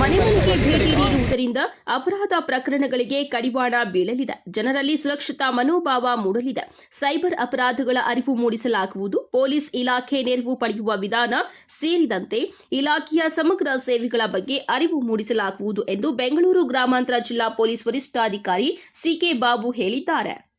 ಮನೆ ಮನೆಗೆ ಭೇಟಿ ನೀಡುವುದರಿಂದ ಅಪರಾಧ ಪ್ರಕರಣಗಳಿಗೆ ಕಡಿವಾಣ ಬೀಳಲಿದೆ. ಜನರಲ್ಲಿ ಸುರಕ್ಷತಾ ಮನೋಭಾವ ಮೂಡಲಿದೆ. ಸೈಬರ್ ಅಪರಾಧಗಳ ಅರಿವು ಮೂಡಿಸಲಾಗುವುದು. ಪೊಲೀಸ್ ಇಲಾಖೆ ನೆರವು ಪಡೆಯುವ ವಿಧಾನ ಸೇರಿದಂತೆ ಇಲಾಖೆಯ ಸಮಗ್ರ ಸೇವೆಗಳ ಬಗ್ಗೆ ಅರಿವು ಮೂಡಿಸಲಾಗುವುದು ಎಂದು ಬೆಂಗಳೂರು ಗ್ರಾಮಾಂತರ ಜಿಲ್ಲಾ ಪೊಲೀಸ್ ವರಿಷ್ಠಾಧಿಕಾರಿ ಸಿಕೆ ಬಾಬು ಹೇಳಿದ್ದಾರೆ.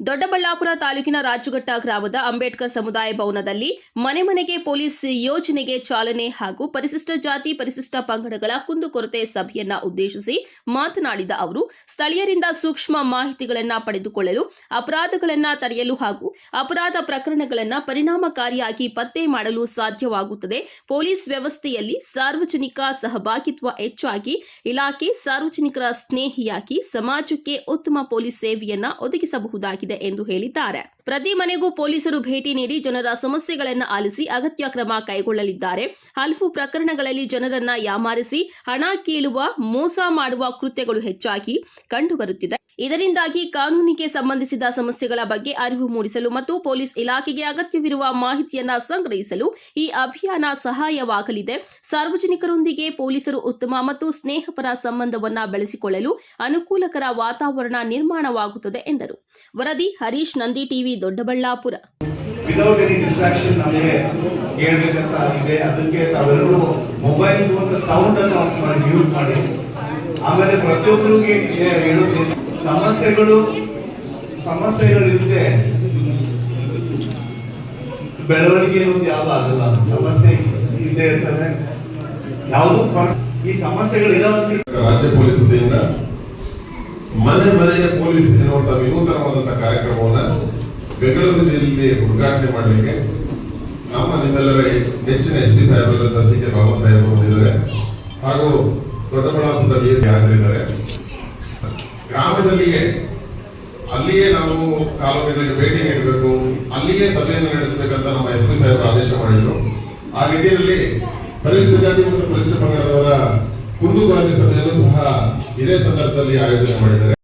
ದೊಡ್ಡಬಳ್ಳಾಪುರ ತಾಲೂಕಿನ ರಾಜುಘಟ್ಟ ಗ್ರಾಮದ ಅಂಬೇಡ್ಕರ್ ಸಮುದಾಯ ಭವನದಲ್ಲಿ ಮನೆ ಮನೆಗೆ ಪೊಲೀಸ್ ಯೋಜನೆಗೆ ಚಾಲನೆ ಹಾಗೂ ಪರಿಶಿಷ್ಟ ಜಾತಿ, ಪರಿಶಿಷ್ಟ ಪಂಗಡಗಳ ಕುಂದುಕೊರತೆ ಸಭೆಯನ್ನ ಉದ್ದೇಶಿಸಿ ಮಾತನಾಡಿದ ಅವರು, ಸ್ಥಳೀಯರಿಂದ ಸೂಕ್ಷ್ಮ ಮಾಹಿತಿಗಳನ್ನು ಪಡೆದುಕೊಳ್ಳಲು, ಅಪರಾಧಗಳನ್ನು ತಡೆಯಲು ಹಾಗೂ ಅಪರಾಧ ಪ್ರಕರಣಗಳನ್ನು ಪರಿಣಾಮಕಾರಿಯಾಗಿ ಪತ್ತೆ ಮಾಡಲು ಸಾಧ್ಯವಾಗುತ್ತದೆ. ಪೊಲೀಸ್ ವ್ಯವಸ್ಥೆಯಲ್ಲಿ ಸಾರ್ವಜನಿಕ ಸಹಭಾಗಿತ್ವ ಹೆಚ್ಚಾಗಿ, ಇಲಾಖೆ ಸಾರ್ವಜನಿಕರ ಸ್ನೇಹಿಯಾಗಿ ಸಮಾಜಕ್ಕೆ ಉತ್ತಮ ಪೊಲೀಸ್ ಸೇವೆಯನ್ನ ಒದಗಿಸಬಹುದಾಗಿದೆ. ಎಂದು ಹೇಳಿದ್ದಾರೆ. ಪ್ರತಿ ಮನೆಗೂ ಪೊಲೀಸರು ಭೇಟಿ ನೀಡಿ ಜನರ ಸಮಸ್ಯೆಗಳನ್ನು ಆಲಿಸಿ ಅಗತ್ಯ ಕ್ರಮ ಕೈಗೊಳ್ಳಲಿದ್ದಾರೆ. ಹಲವು ಪ್ರಕರಣಗಳಲ್ಲಿ ಜನರನ್ನ ಯಾಮಾರಿಸಿ ಹಣ ಕೀಳುವ, ಮೋಸ ಮಾಡುವ ಕೃತ್ಯಗಳು ಹೆಚ್ಚಾಗಿ ಕಂಡುಬರುತ್ತಿದೆ. ಇದರಿಂದಾಗಿ ಕಾನೂನಿಗೆ ಸಂಬಂಧಿಸಿದ ಸಮಸ್ಯೆಗಳ ಬಗ್ಗೆ ಅರಿವು ಮೂಡಿಸಲು ಮತ್ತು ಪೊಲೀಸ್ ಇಲಾಖೆಗೆ ಅಗತ್ಯವಿರುವ ಮಾಹಿತಿಯನ್ನ ಸಂಗ್ರಹಿಸಲು ಈ ಅಭಿಯಾನ ಸಹಾಯವಾಗಲಿದೆ. ಸಾರ್ವಜನಿಕರೊಂದಿಗೆ ಪೊಲೀಸರು ಉತ್ತಮ ಮತ್ತು ಸ್ನೇಹಪರ ಸಂಬಂಧವನ್ನ ಬೆಳೆಸಿಕೊಳ್ಳಲು ಅನುಕೂಲಕರ ವಾತಾವರಣ ನಿರ್ಮಾಣವಾಗುತ್ತದೆ ಎಂದರು. ವರದಿ Harish Nandi TV Doddaballapura. Without any distraction ನಮಗೆ ಕೇಳಬೇಕಂತ ಇದೆ. ಅದಕ್ಕೆ ತಾವೆಲ್ಲರೂ ಮೊಬೈಲ್ ಫೋನ್ ಸೌಂಡ್ ಅನ್ನು ಆಫ್ ಮಾಡಿ ಮ್ಯೂಟ್ ಮಾಡಿ. ಆಮೇಲೆ ಪ್ರತಿಯೊಬ್ಬರಿಗೆ ಹೇಳೋದು ಸಮಸ್ಯೆಗಳು ಸಮಸ್ಯೆಗಳಿಲ್ಲದೆ ಬೆಳವಣಿಗೆ ಅನ್ನೋದು ಯಾವುದು ಆಗಲ್ಲ. ಸಮಸ್ಯೆ ಇದ್ದೇ ಇರ್ತದೆ ಯಾವುದು ಈ ಸಮಸ್ಯೆಗಳು ಇದಾವೆ ರಾಜ್ಯ ಪೊಲೀಸ್ ವತಿಯಿಂದ ಮನೆ ಮನೆಗೆ ಪೊಲೀಸ್ ಎನ್ನುವಂತ ವಿನೂತನವಾದಂತಹ ಕಾರ್ಯಕ್ರಮವನ್ನ ಬೆಂಗಳೂರು ಜಿಲ್ಲೆಯಲ್ಲಿ ಉದ್ಘಾಟನೆ ಮಾಡಲಿಕ್ಕೆ ನಮ್ಮ ನಿಮ್ಮೆಲ್ಲರ ನೆಚ್ಚಿನ ಎಸ್ ಪಿ ಸಾಹೇಬರಾದಂತಹ ಸಿ ಕೆ ಬಾಬಾ ಸಾಹೇಬ್ ಬಂದಿದ್ದಾರೆ ಹಾಗೂ ದೊಡ್ಡಬಳ್ಳಾಪುರದ ಬಿ ಎಸ್ ಹಾಜರಿದ್ದಾರೆ ಗ್ರಾಮದಲ್ಲಿಯೇ ಅಲ್ಲಿಯೇ ನಾವು ಕಾಲೋನಿಗಳಿಗೆ ಭೇಟಿ ನೀಡಬೇಕು. ಅಲ್ಲಿಯೇ ಸಭೆಯನ್ನು ನಡೆಸಬೇಕಂತ ನಮ್ಮ ಎಸ್ ಪಿ ಸಾಹೇಬರು ಆದೇಶ ಮಾಡಿದ್ರು. ಆ ನಿಟ್ಟಿನಲ್ಲಿ ಪರಿಶಿಷ್ಟ ಜಾತಿ ಮತ್ತು ಪರಿಶಿಷ್ಟ ಪಂಗಡದವರ ಕುಂದುಕೊರತೆ ಸಭೆಯನ್ನು ಸಹ ಇದೇ ಸಂದರ್ಭದಲ್ಲಿ ಆಯೋಜನೆ ಮಾಡಿದ್ದಾರೆ.